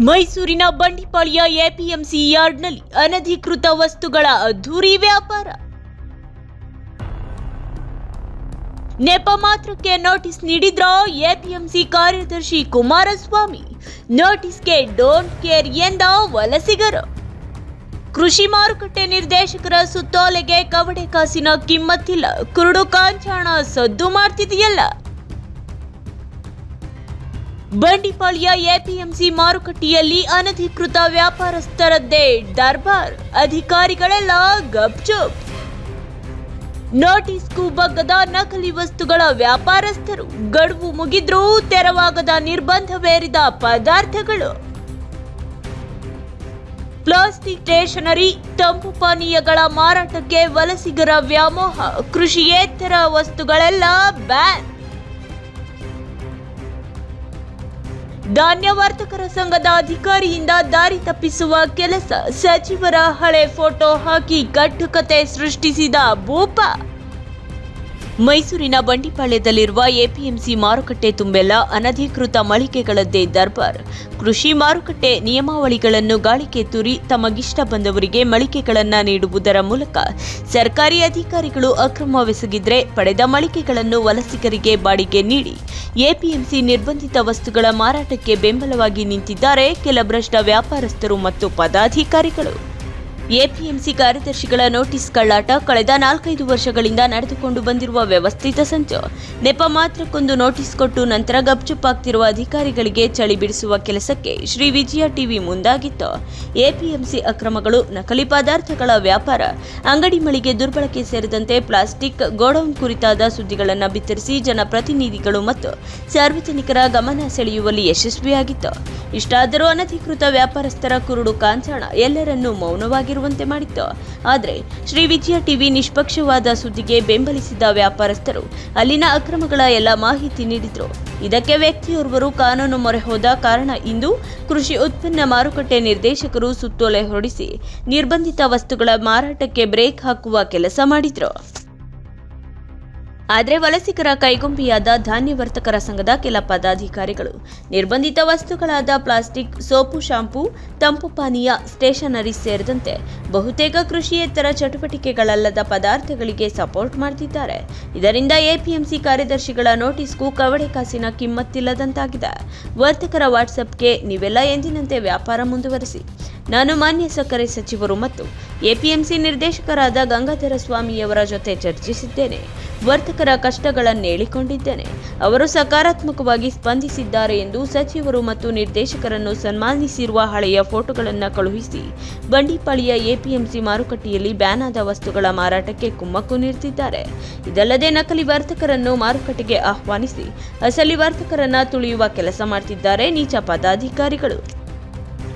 ಮೈಸೂರಿನ ಬಂಡಿಪಾಳ್ಯ ಎಪಿಎಂಸಿ ಯಾರ್ಡ್ನಲ್ಲಿ ಅನಧಿಕೃತ ವಸ್ತುಗಳ ಅದ್ದೂರಿ ವ್ಯಾಪಾರ. ನೆಪ ಮಾತ್ರಕ್ಕೆ ನೋಟಿಸ್ ನೀಡಿದ್ರ ಎಪಿಎಂಸಿ ಕಾರ್ಯದರ್ಶಿ ಕುಮಾರಸ್ವಾಮಿ? ನೋಟಿಸ್ಗೆ ಡೋಂಟ್ ಕೇರ್ ಎಂದ ವಲಸಿಗರು. ಕೃಷಿ ಮಾರುಕಟ್ಟೆ ನಿರ್ದೇಶಕರ ಸುತ್ತೋಲೆಗೆ ಕವಡೆ ಕಾಸಿನ ಕಿಮ್ಮತ್ತಿಲ್ಲ. ಕುರುಡು ಕಾಂಚಾಣ ಸದ್ದು ಮಾಡ್ತಿದೆಯಲ್ಲ. ಬಂಡಿಪಾಳ್ಯ ಎಪಿಎಂಸಿ ಮಾರುಕಟ್ಟೆಯಲ್ಲಿ ಅನಧಿಕೃತ ವ್ಯಾಪಾರಸ್ಥರದ್ದೇ ದರ್ಬಾರ್. ಅಧಿಕಾರಿಗಳೆಲ್ಲ ಗಪ್ಚುಪ್. ನೋಟಿಸ್ಗೂ ಬಗ್ಗದ ನಕಲಿ ವಸ್ತುಗಳ ವ್ಯಾಪಾರಸ್ಥರು ಗಡುವು ಮುಗಿದ್ರೂ ತೆರವಾಗದ ನಿರ್ಬಂಧವೇರಿದ ಪದಾರ್ಥಗಳು. ಪ್ಲಾಸ್ಟಿಕ್ ಸ್ಟೇಷನರಿ, ತಂಪು ಪಾನೀಯಗಳ ಮಾರಾಟಕ್ಕೆ ವಲಸಿಗರ ವ್ಯಾಮೋಹ, ಕೃಷಿಯೇತರ ವಸ್ತುಗಳೆಲ್ಲ ಬ್ಯಾನ್. ಧಾನ್ಯ ವರ್ತಕರ ಸಂಘದ ಅಧಿಕಾರಿಯಿಂದ ದಾರಿ ತಪ್ಪಿಸುವ ಕೆಲಸ ಸಚಿವರ ಹಳೆ ಫೋಟೋ ಹಾಕಿ ಕಟ್ಟುಕತೆ ಸೃಷ್ಟಿಸಿದ ಭೂಪ. ಮೈಸೂರಿನ ಬಂಡಿಪಾಳ್ಯದಲ್ಲಿರುವ ಎಪಿಎಂಸಿ ಮಾರುಕಟ್ಟೆ ತುಂಬೆಲ್ಲ ಅನಧಿಕೃತ ಮಳಿಗೆಗಳದ್ದೇ ದರ್ಬಾರ್. ಕೃಷಿ ಮಾರುಕಟ್ಟೆ ನಿಯಮಾವಳಿಗಳನ್ನು ಗಾಳಿಗೆ ತೂರಿ ತಮಗಿಷ್ಟ ಬಂದವರಿಗೆ ಮಳಿಗೆಗಳನ್ನು ನೀಡುವುದರ ಮೂಲಕ ಸರ್ಕಾರಿ ಅಧಿಕಾರಿಗಳು ಅಕ್ರಮವೆಸಗಿದ್ರೆ ಪಡೆದ ಮಳಿಗೆಗಳನ್ನು ವಲಸಿಗರಿಗೆ ಬಾಡಿಗೆ ನೀಡಿ. ಎಪಿಎಂಸಿ ನಿರ್ಬಂಧಿತ ವಸ್ತುಗಳ ಮಾರಾಟಕ್ಕೆ ಬೆಂಬಲವಾಗಿ ನಿಂತಿದ್ದಾರೆ. ಕೆಲ ಭ್ರಷ್ಟ ವ್ಯಾಪಾರಸ್ಥರು ಮತ್ತು ಪದಾಧಿಕಾರಿಗಳು. ಎಪಿಎಂಸಿ ಕಾರ್ಯದರ್ಶಿಗಳ ನೋಟಿಸ್ ಕಳ್ಳಾಟ ಕಳೆದ ನಾಲ್ಕೈದು ವರ್ಷಗಳಿಂದ ನಡೆದುಕೊಂಡು ಬಂದಿರುವ ವ್ಯವಸ್ಥಿತ ಸಂಚು. ನೆಪ ಮಾತ್ರಕ್ಕೊಂದು ನೋಟಿಸ್ ಕೊಟ್ಟು ನಂತರ ಗಪ್ಚುಪ್ಪಾಗ್ತಿರುವ ಅಧಿಕಾರಿಗಳಿಗೆ ಚಳಿ ಬಿಡಿಸುವ ಕೆಲಸಕ್ಕೆ ಶ್ರೀ ವಿಜಯ ಟಿವಿ ಮುಂದಾಗಿತ್ತು. ಎಪಿಎಂಸಿ ಅಕ್ರಮಗಳು, ನಕಲಿ ಪದಾರ್ಥಗಳ ವ್ಯಾಪಾರ, ಅಂಗಡಿ ಮಳಿಗೆ ದುರ್ಬಳಕೆ ಸೇರಿದಂತೆ ಪ್ಲಾಸ್ಟಿಕ್ ಗೋಡೌನ್ ಕುರಿತಾದ ಸುದ್ದಿಗಳನ್ನು ಬಿತ್ತರಿಸಿ ಜನಪ್ರತಿನಿಧಿಗಳು ಮತ್ತು ಸಾರ್ವಜನಿಕರ ಗಮನ ಸೆಳೆಯುವಲ್ಲಿ ಯಶಸ್ವಿಯಾಗಿತ್ತು. ಇಷ್ಟಾದರೂ ಅನಧಿಕೃತ ವ್ಯಾಪಾರಸ್ಥರ ಕುರುಡು ಕಾಂಚಾಣ ಎಲ್ಲರನ್ನೂ ಮೌನವಾಗಿರುವಂತೆ ಮಾಡಿತ್ತು. ಆದರೆ ಶ್ರೀ ವಿಜಯ ಟಿವಿ ನಿಷ್ಪಕ್ಷವಾದ ಸುದ್ದಿಗೆ ಬೆಂಬಲಿಸಿದ ವ್ಯಾಪಾರಸ್ಥರು ಅಲ್ಲಿನ ಅಕ್ರಮಗಳ ಎಲ್ಲ ಮಾಹಿತಿ ನೀಡಿದ್ರು. ಇದಕ್ಕೆ ವ್ಯಕ್ತಿಯೋರ್ವರು ಕಾನೂನು ಮೊರೆ ಹೋದ ಕಾರಣ ಇಂದು ಕೃಷಿ ಉತ್ಪನ್ನ ಮಾರುಕಟ್ಟೆ ನಿರ್ದೇಶಕರು ಸುತ್ತೋಲೆ ಹೊರಡಿಸಿ ನಿರ್ಬಂಧಿತ ವಸ್ತುಗಳ ಮಾರಾಟಕ್ಕೆ ಬ್ರೇಕ್ ಹಾಕುವ ಕೆಲಸ ಮಾಡಿದ್ರು. ಆದರೆ ವಲಸಿಗರ ಕೈಗೊಂಬಿಯಾದ ಧಾನ್ಯ ವರ್ತಕರ ಸಂಘದ ಕೆಲ ಪದಾಧಿಕಾರಿಗಳು, ನಿರ್ಬಂಧಿತ ವಸ್ತುಗಳಾದ ಪ್ಲಾಸ್ಟಿಕ್, ಸೋಪು, ಶಾಂಪೂ, ತಂಪು ಪಾನೀಯ, ಸ್ಟೇಷನರಿ ಸೇರಿದಂತೆ ಬಹುತೇಕ ಕೃಷಿಯೇತರ ಚಟುವಟಿಕೆಗಳಲ್ಲದ ಪದಾರ್ಥಗಳಿಗೆ ಸಪೋರ್ಟ್ ಮಾಡ್ತಿದ್ದಾರೆ. ಇದರಿಂದ ಎಪಿಎಂಸಿ ಕಾರ್ಯದರ್ಶಿಗಳ ನೋಟಿಸ್ಗೂ ಕವಡೆ ಕಾಸಿನ ಕಿಮ್ಮತ್ತಿಲ್ಲದಂತಾಗಿದೆ. ವರ್ತಕರ ವಾಟ್ಸಪ್ಗೆ ನೀವೆಲ್ಲ ಎಂದಿನಂತೆ ವ್ಯಾಪಾರ ಮುಂದುವರಿಸಿ. ನಾನು ಮಾನ್ಯ ಸಕ್ಕರೆ ಸಚಿವರು ಮತ್ತು ಎಪಿಎಂಸಿ ನಿರ್ದೇಶಕರಾದ ಗಂಗಾಧರ ಸ್ವಾಮಿಯವರ ಜೊತೆ ಚರ್ಚಿಸಿದ್ದೇನೆ. ವರ್ತಕರ ಕಷ್ಟಗಳನ್ನು ಹೇಳಿಕೊಂಡಿದ್ದೇನೆ. ಅವರು ಸಕಾರಾತ್ಮಕವಾಗಿ ಸ್ಪಂದಿಸಿದ್ದಾರೆ ಎಂದು ಸಚಿವರು ಮತ್ತು ನಿರ್ದೇಶಕರನ್ನು ಸನ್ಮಾನಿಸಿರುವ ಹಳೆಯ ಫೋಟೋಗಳನ್ನು ಕಳುಹಿಸಿ, ಬಂಡಿಪಾಳಿಯ ಎಪಿಎಂಸಿ ಮಾರುಕಟ್ಟೆಯಲ್ಲಿ ಬ್ಯಾನ್ ಆದ ವಸ್ತುಗಳ ಮಾರಾಟಕ್ಕೆ ಕುಮ್ಮಕ್ಕು ನೀಡುತ್ತಿದ್ದಾರೆ ಇದಲ್ಲದೆ ನಕಲಿ ವರ್ತಕರನ್ನು ಮಾರುಕಟ್ಟೆಗೆ ಆಹ್ವಾನಿಸಿ, ಅಸಲಿ ವರ್ತಕರನ್ನ ತುಳಿಯುವ ಕೆಲಸ ಮಾಡ್ತಿದ್ದಾರೆ ನೀಚ ಪದಾಧಿಕಾರಿಗಳು.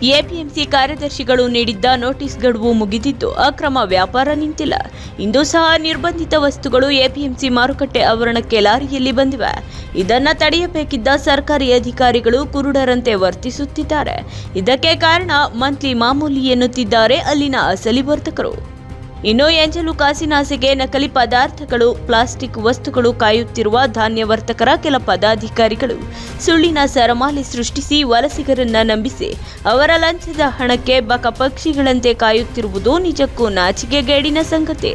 ಎಪಿಎಂಸಿ ಕಾರ್ಯದರ್ಶಿಗಳು ನೀಡಿದ್ದ ನೋಟಿಸ್ ಗಡುವು ಮುಗಿದಿದ್ದು ಅಕ್ರಮ ವ್ಯಾಪಾರ ನಿಂತಿಲ್ಲ. ಇಂದು ಸಹ ನಿರ್ಬಂಧಿತ ವಸ್ತುಗಳು ಎಪಿಎಂಸಿ ಮಾರುಕಟ್ಟೆ ಆವರಣಕ್ಕೆ ಲಾರಿಯಲ್ಲಿ ಬಂದಿವೆ. ಇದನ್ನು ತಡೆಯಬೇಕಿದ್ದ ಸರ್ಕಾರಿ ಅಧಿಕಾರಿಗಳು ಕುರುಡರಂತೆ ವರ್ತಿಸುತ್ತಿದ್ದಾರೆ. ಇದಕ್ಕೆ ಕಾರಣ ಮಂತ್ಲಿ ಮಾಮೂಲಿ ಎನ್ನುತ್ತಿದ್ದಾರೆ ಅಲ್ಲಿನ ಅಸಲಿ ವರ್ತಕರು. ಇನ್ನು ಎಂಜಲು ಕಾಸಿನಾಸೆಗೆ ನಕಲಿ ಪದಾರ್ಥಗಳು, ಪ್ಲಾಸ್ಟಿಕ್ ವಸ್ತುಗಳು ಕಾಯುತ್ತಿರುವ ಧಾನ್ಯ ವರ್ತಕರ ಕೆಲ ಪದಾಧಿಕಾರಿಗಳು ಸುಳ್ಳಿನ ಸರಮಾಲೆ ಸೃಷ್ಟಿಸಿ ವಲಸಿಗರನ್ನ ನಂಬಿಸಿ ಅವರ ಲಂಚದ ಹಣಕ್ಕೆ ಬಕ ಪಕ್ಷಿಗಳಂತೆ ಕಾಯುತ್ತಿರುವುದು ನಿಜಕ್ಕೂ ನಾಚಿಕೆಗೇಡಿನ ಸಂಗತಿ.